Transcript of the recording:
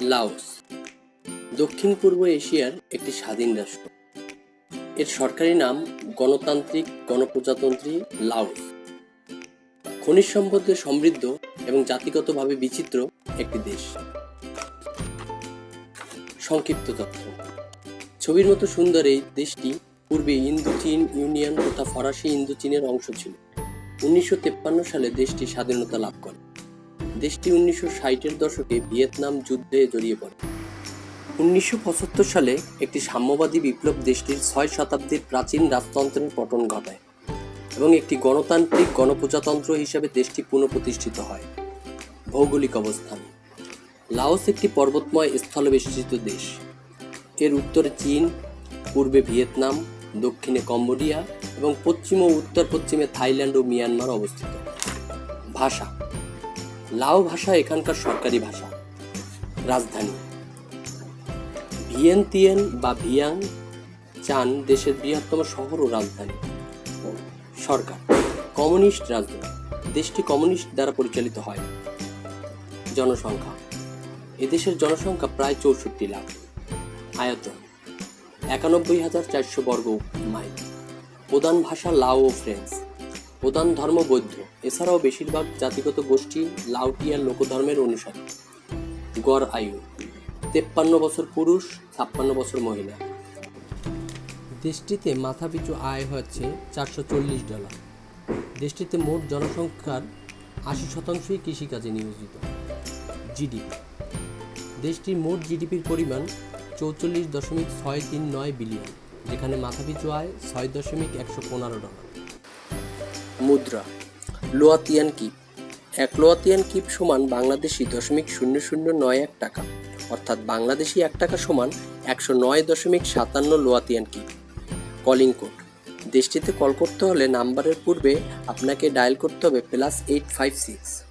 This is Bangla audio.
লাওস, দক্ষিণ পূর্ব এশিয়ার একটি স্বাধীন রাষ্ট্র। এর সরকারি নাম গণতান্ত্রিক গণপ্রজাতন্ত্রী লাওস। খনিজ সম্পদে সমৃদ্ধ এবং জাতিগতভাবে বিচিত্র একটি দেশ। সংক্ষিপ্ত তথ্য। ছবির মতো সুন্দর এই দেশটি পূর্বে ইন্দোচীন ইউনিয়ন তথা ফরাসি ইন্দোচীনের অংশ ছিল। উনিশশো সালে দেশটি স্বাধীনতা লাভ করে। দেশটি উনিশশো ষাটের দশকে ভিয়েতনাম যুদ্ধে জড়িয়ে পড়ে। উনিশশো পঁচাত্তর সালে একটি সাম্যবাদী বিপ্লব দেশটির ছয় শতাব্দীর প্রাচীন রাজতন্ত্রের পতন ঘটায় এবং একটি গণতান্ত্রিক গণপ্রজাতন্ত্র হিসেবে দেশটি পুনঃপ্রতিষ্ঠিত হয়। ভৌগোলিক অবস্থান। লাওস একটি পর্বতময় স্থলবেষ্টিত দেশ। এর উত্তরে চীন, পূর্বে ভিয়েতনাম, দক্ষিণে কম্বোডিয়া এবং পশ্চিম ও উত্তর পশ্চিমে থাইল্যান্ড ও মিয়ানমার অবস্থিত। ভাষা। লাও ভাষা এখানকার সরকারি ভাষা। রাজধানী। ভিয়েনতিয়েন বা ভিয়াং চান দেশের বৃহত্তম শহর ও রাজধানী। সরকার, কমিউনিস্ট রাজধানী। দেশটি কমিউনিস্ট দ্বারা পরিচালিত হয়। জনসংখ্যা। এদেশের জনসংখ্যা প্রায় চৌষট্টি লাখ। আয়তন, একানব্বই হাজার চারশো বর্গ মাইল। প্রধান ভাষা লাও ও ফ্রেঞ্চ। প্রধান ধর্ম বৌদ্ধ। এছাড়াও বেশিরভাগ জাতিগত গোষ্ঠী লাউটিয়ার লোকধর্মের অনুসারী। গড় আয়ু, তেপ্পান্ন বছর পুরুষ, ছাপ্পান্ন বছর মহিলা। দেশটিতে মাথাপিছু আয় হচ্ছে চারশো চল্লিশ ডলার। দেশটিতে মোট জনসংখ্যার আশি শতাংশই কৃষিকাজে নিয়োজিত। জিডিপি, দেশটির মোট জিডিপির পরিমাণ চৌচল্লিশ দশমিক ছয় তিন নয় বিলিয়ন, যেখানে মাথাপিছু আয় ছয় দশমিক একশো পনেরো ডলার। মুদ্রা। Laotian kip. এক লোয়াতিয়ান কিপ সমান বাংলাদেশি দশমিক শূন্য শূন্য নয় এক টাকা। অর্থাৎ বাংলাদেশি এক টাকা সমান একশো নয় দশমিক সাতান্ন লোয়াতিয়ান কিপ। Calling code. দেশটিতে কল করতে হলে নাম্বারের পূর্বে আপনাকে ডায়াল করতে হবে প্লাস এইট ফাইভ সিক্স